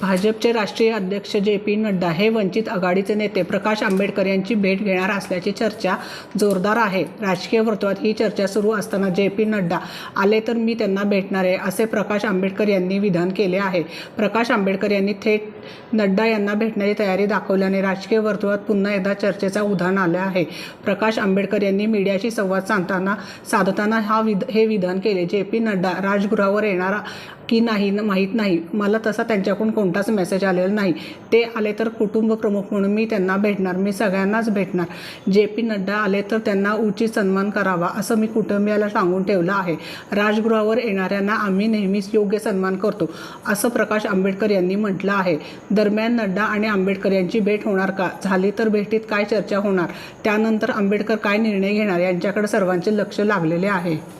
भाजपचे राष्ट्रीय अध्यक्ष जे पी नड्डा हे वंचित आघाडीचे नेते प्रकाश आंबेडकर यांची भेट घेणार असल्याची चर्चा जोरदार आहे. राजकीय वर्तुळात ही चर्चा सुरू असताना जे पी नड्डा आले तर मी त्यांना भेटणार आहे असे प्रकाश आंबेडकर यांनी विधान केले आहे. प्रकाश आंबेडकर यांनी थेट नड्डा यांना भेटण्याची तयारी दाखवल्याने राजकीय वर्तुळात पुन्हा एकदा चर्चेचा उधाण आलं आहे. प्रकाश आंबेडकर यांनी मीडियाशी संवाद साधताना साधताना हा विध हे विधान केले. जे पी नड्डा राजगृहावर येणारा की नाही न माहीत नाही. मला तसा त्यांच्याकडून कोण कोणताच मेसेज आलेला नाही. ते आले तर कुटुंब प्रमुख म्हणून मी त्यांना भेटणार मी सगळ्यांनाच भेटणार. जे पी नड्डा आले तर त्यांना उचित सन्मान करावा असं मी कुटुंबियाला सांगून ठेवलं आहे. राजगृहावर येणाऱ्यांना आम्ही नेहमीच योग्य सन्मान करतो असं प्रकाश आंबेडकर यांनी म्हटलं आहे. दरम्यान नड्डा आणि आंबेडकर यांची भेट होणार का? झाली तर भेटीत काय चर्चा होणार? त्यानंतर आंबेडकर काय निर्णय घेणार? यांच्याकडे सर्वांचे लक्ष लागलेले आहे.